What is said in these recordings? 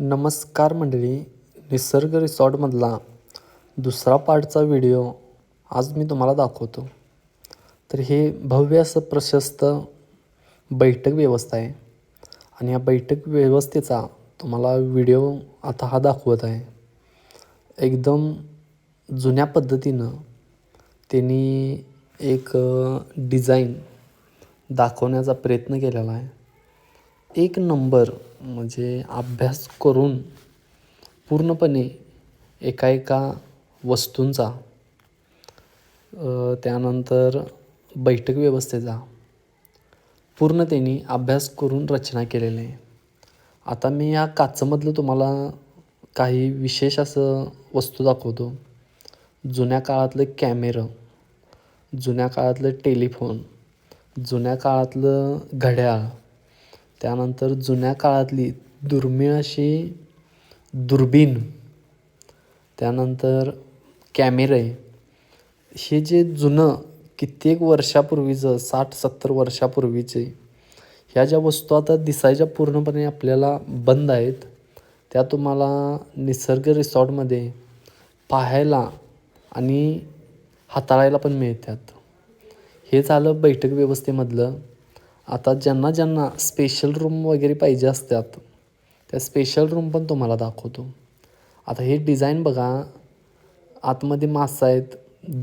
नमस्कार मंडळी निसर्ग रिसॉर्टमधला दुसरा पार्टचा व्हिडिओ आज मी तुम्हाला दाखवतो. तर हे भव्य असं प्रशस्त बैठक व्यवस्था आहे आणि या बैठक व्यवस्थेचा तुम्हाला व्हिडिओ आता हा दाखवत आहे. एकदम जुन्या पद्धतीनं त्यांनी एक डिझाईन दाखवण्याचा प्रयत्न केलेला आहे. एक नंबर म्हणजे अभ्यास करून पूर्णपणे एका एका वस्तूंचा त्यानंतर बैठक व्यवस्थेचा पूर्ण त्यांनी अभ्यास करून रचना केलेली आहे. आता मी या काचमधलं तुम्हाला काही विशेष असं वस्तू दाखवतो. जुन्या काळातलं कॅमेरं जुन्या काळातलं टेलिफोन जुन्या काळातलं घड्याळ त्यानंतर जुन्या काळातली दुर्मिळ अशी दुर्बीण त्यानंतर कॅमेरे हे जे जुनं कित्येक वर्षापूर्वीचं साठ सत्तर वर्षापूर्वीचे ह्या ज्या वस्तू आता दिसायच्या पूर्णपणे आपल्याला बंद आहेत त्या तुम्हाला निसर्ग रिसॉर्टमध्ये पाहायला आणि हाताळायला पण मिळतात. हे झालं बैठक व्यवस्थेमधलं. आता ज्यांना ज्यांना स्पेशल रूम वगैरे पाहिजे असतात त्या स्पेशल रूम पण तुम्हाला दाखवतो. आता हे डिझाईन बघा आतमध्ये मासा आहेत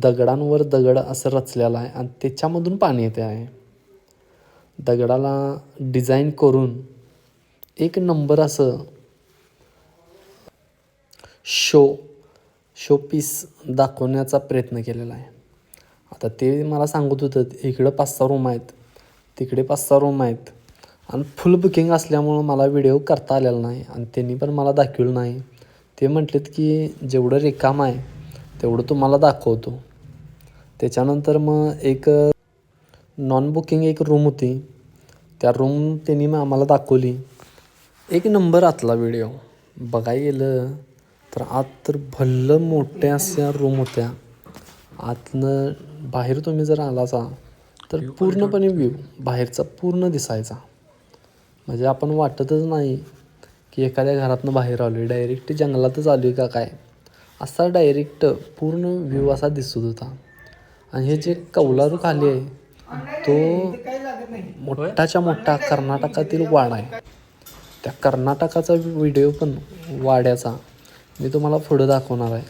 दगडांवर दगड असं रचलेलं आहे आणि त्याच्यामधून पाणी येते आहे. दगडाला डिझाईन करून एक नंबर असं शो शो पीस दाखवण्याचा प्रयत्न केलेला आहे. आता ते मला सांगत होतं इकडं पाच सहा रूम आहेत. तिकडे पाच सहा रूम आहेत. आणि फुल बुकिंग असल्यामुळं मला व्हिडिओ करता आलेला नाही. आणि त्यांनी पण मला दाखवलं नाही. ते म्हटलेत की जेवढं रिकाम आहे तेवढं तुम्हाला दाखवतो. त्याच्यानंतर मग एक नॉन बुकिंग एक रूम होती. त्या रूम त्यांनी मग आम्हाला दाखवली. एक नंबर आतला व्हिडिओ बघाय गेलं तर आत तर भल्लं मोठ्या अशा रूम होत्या. आतनं बाहेर तुम्ही जर आलाचा तर पूर्णपणे व्ह्यू बाहेरचा पूर्ण दिसायचा. म्हणजे आपण वाटतच नाही की एखाद्या घरातनं बाहेर आलो आहे डायरेक्ट जंगलातच आलो आहे का काय? असा डायरेक्ट पूर्ण व्ह्यू असा दिसत होता. आणि हे जे कौलारू खाली आहे तो मोठाच्या मोठा कर्नाटकातील वाडा आहे. त्या कर्नाटकाचा व्हिडिओ पण वाड्याचा. मी तुम्हाला पुढं दाखवणार आहे.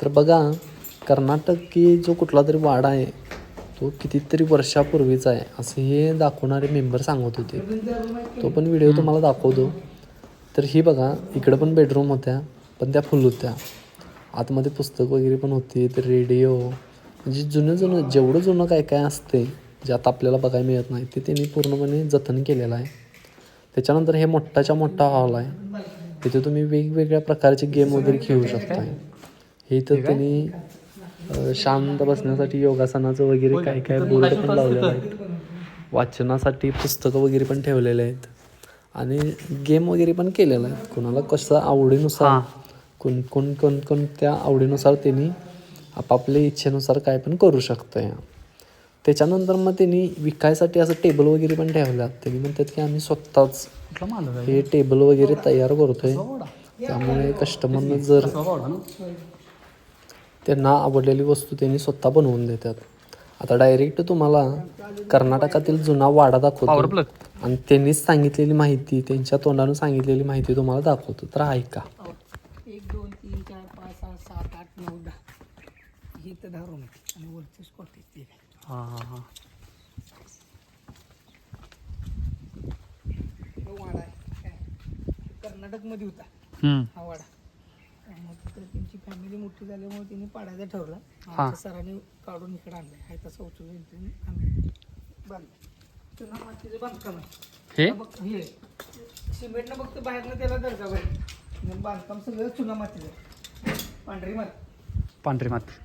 तर बघा कर्नाटकी जो कुठला तरी वाडा आहे तो कितीतरी वर्षापूर्वीचा आहे. असं हे दाखवणारे मेंबर सांगत होते. तो पण व्हिडिओ तुम्हाला दाखवतो. तर ही बघा इकडं पण बेडरूम होत्या पण त्या फुल होत्या. आतमध्ये पुस्तक वगैरे पण होती तर रेडिओ म्हणजे जुनं जुनं जेवढं जुनं काय काय असते जे आता आपल्याला बघायला मिळत नाही ते त्यांनी पूर्णपणे जतन केलेलं आहे. त्याच्यानंतर हे मोठाच्या मोठा हॉल आहे. तिथे तुम्ही वेगवेगळ्या प्रकारचे गेम वगैरे खेळू शकता हे इथं त्यांनी शांत बसण्यासाठी योगासनाचं वगैरे काय काय बोर्ड पण लावलेलं आहे वाचनासाठी पुस्तकं वगैरे पण ठेवलेले आहेत. आणि गेम वगैरे पण केलेला आहे कोणाला कसं आवडीनुसार कोण कोण कोण कोण त्या आवडीनुसार त्यांनी आपापल्या इच्छेनुसार काय पण करू शकतं या त्याच्यानंतर मग त्यांनी विकायसाठी असं टेबल वगैरे पण ठेवल्यात. त्यांनी म्हणतात की आम्ही स्वतःच हे टेबल वगैरे तयार करतोय. त्यामुळे कस्टमरनं जर त्यांना आवडलेली वस्तू त्यांनी स्वतः बनवून देतात. आता डायरेक्ट तुम्हाला कर्नाटकातील जुना वाडा पॉवर दाखवतो आणि त्यांनीच सांगितलेली माहिती त्यांच्या तोंडानं सांगितलेली माहिती तुम्हाला दाखवतो. तर ऐका. एक दोन तीन चार पाच सहा सात आठ नऊ दहा. ही तर दहा रूम आहेत आणि वरचे स्पॉट आहेत ते. हां हां हां. तो वाडा आहे. काय? कर्नाटकमध्ये होता. हम्म. हा वाडा. मग तिकडे त्यांची फॅमिली मोठी झाल्यामुळे त्यांनी पाडायचा ठरला. आमच्या सरांनी काढून इकडे आणलं. आहे तसं उचलून त्यांनी आम्ही बांधलं चुना मातीचं बांधकाम आहे. हे? बघ हे. सिमेंटनं फक्त बाहेरनं त्याला दर्जा बाहेर. बांधकाम सगळं चुना मातीचं. आहे. पांढरी माती. पांढरी माती.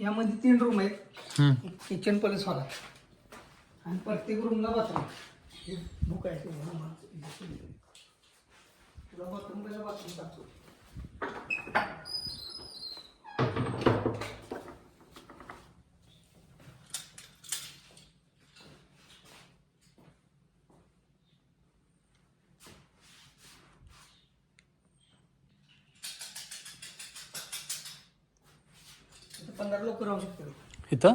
यामध्ये तीन रूम आहेत. किचन पॉलिस हॉल आणि प्रत्येक रूमला बाथरूम हे बुक आहे तुला बाथरूम पहिला बाथरूम टाकतो पंधरा लोक राहू शकते इथं?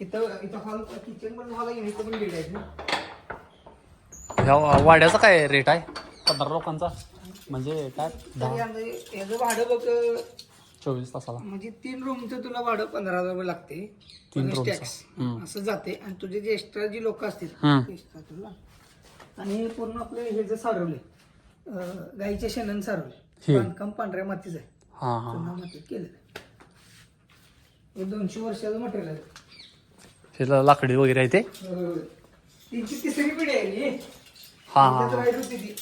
इथं इथं हॉल किचन पण हॉल आहे इथं पण बेड आहेत ना. ह्या वाड्याचा काय रेट आहे? पंधरा लोकांचा? म्हणजे काय? तरी दहा अंदाजे याचं भाडं बघ चोवीस तासाला. म्हणजे तीन रूमचं तुला भाडं पंधरा हजार रुपये लागते. तीन. हम्म. असं जाते. आणि तुझे जे एक्स्ट्रा जी लोक असतील हम्म. एक्स्ट्रा तुला. आणि हे पूर्ण आपले हे जे सारवले अं, गाईच्या शेणाने. सारवले बांधकाम पांढऱ्या मातीचं आहे. हां हां. चुना मातीत केलेलं आहे. दोनशे वर्षाचं मटेरियल आहे. हे लाकडी वगैरे आहे ते? अं, तीनची तिसरी पिढी आहे ही. हां हां हां. राहिली होती ती.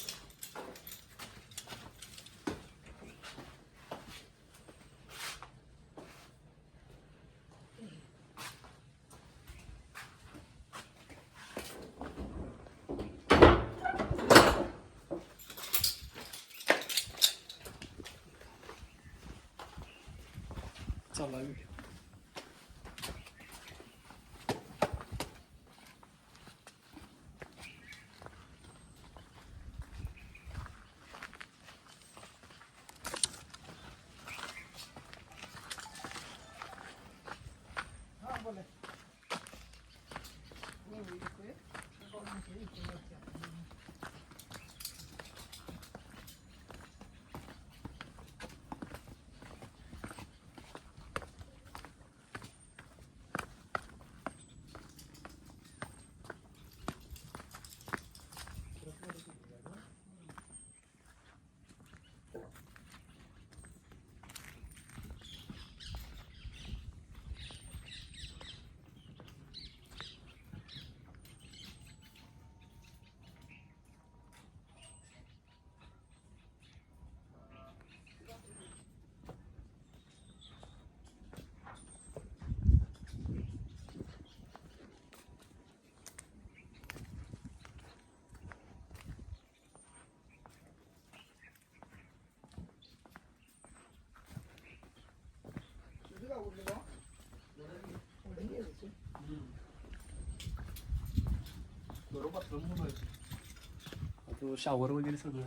बरोबर शावर वगैरे सगळं?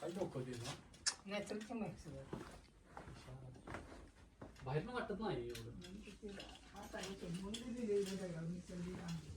काय डोकं ते ना? नॅचरलचं माहिती सगळं. बाहेर वाटत नाही एवढं. हे ते.